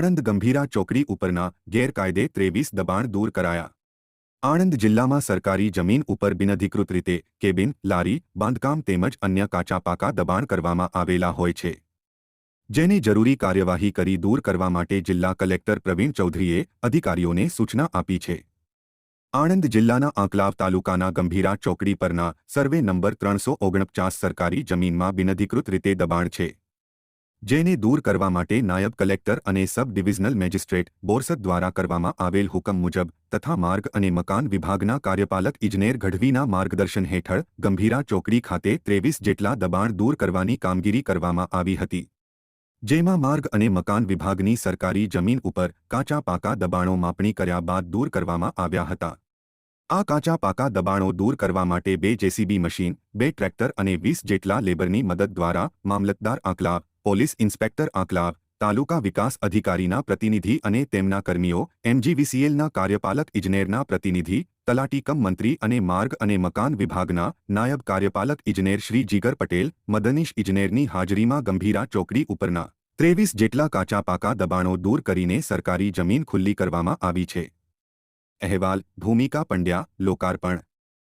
આણંદ ગંભીરા ચોકડી ઉપરના ગેરકાયદે ત્રેવીસ દબાણ દૂર કરાયા. આણંદ જિલ્લામાં સરકારી જમીન ઉપર બિનઅધિકૃત રીતે કેબિન, લારી, બાંધકામ તેમજ અન્ય કાચા પાકા દબાણ કરવામાં આવેલા હોય છે. જેને જરૂરી કાર્યવાહી કરી દૂર કરવા માટે જિલ્લા કલેક્ટર પ્રવીણ ચૌધરીએ અધિકારીઓને સૂચના આપી છે. આણંદ જિલ્લાના આંકલાવ તાલુકાના ગંભીરા ચોકડી પરના સર્વે નંબર ત્રણસો ઓગણપચાસ સરકારી જમીનમાં બિનઅધિકૃત રીતે દબાણ છે. જેને દૂર કરવા માટે નાયબ કલેક્ટર અને સબ ડિવિઝનલ મેજિસ્ટ્રેટ બોરસદ દ્વારા કરવામાં આવેલ હુકમ મુજબ તથા માર્ગ અને મકાન વિભાગના કાર્યપાલક ઇજનેર ગઢવીના માર્ગદર્શન હેઠળ ગંભીરા ચોકડી ખાતે ત્રેવીસ જેટલા દબાણ દૂર કરવાની કામગીરી કરવામાં આવી હતી. જેમાં માર્ગ અને મકાન વિભાગની સરકારી જમીન ઉપર કાચા પાકા દબાણો માપણી કર્યા બાદ દૂર કરવામાં આવ્યા હતા. આ કાચા પાકા દબાણો દૂર કરવા માટે બે જેસીબી મશીન, બે ટ્રેક્ટર અને વીસ જેટલા લેબરની મદદ દ્વારા મામલતદાર આંકલાવ પોલીસ ઇન્સ્પેક્ટર આંકલાવ તાલુકા વિકાસ અધિકારીના પ્રતિનિધિ અને તેમના કર્મીઓ એમજીવીસીએલના કાર્યપાલક ઇજનેરના પ્રતિનિધિ તલાટી કમ મંત્રી અને માર્ગ અને મકાન વિભાગના નાયબ કાર્યપાલક ઇજનેર શ્રી જીગર પટેલ, મદનીશ ઇજનેરની હાજરીમાં ગંભીરા ચોકડી ઉપરના ત્રેવીસ જેટલા કાચા પાકા દબાણો દૂર કરીને સરકારી જમીન ખુલ્લી કરવામાં આવી છે. અહેવાલ, ભૂમિકા પંડ્યા, લોકાર્પણ.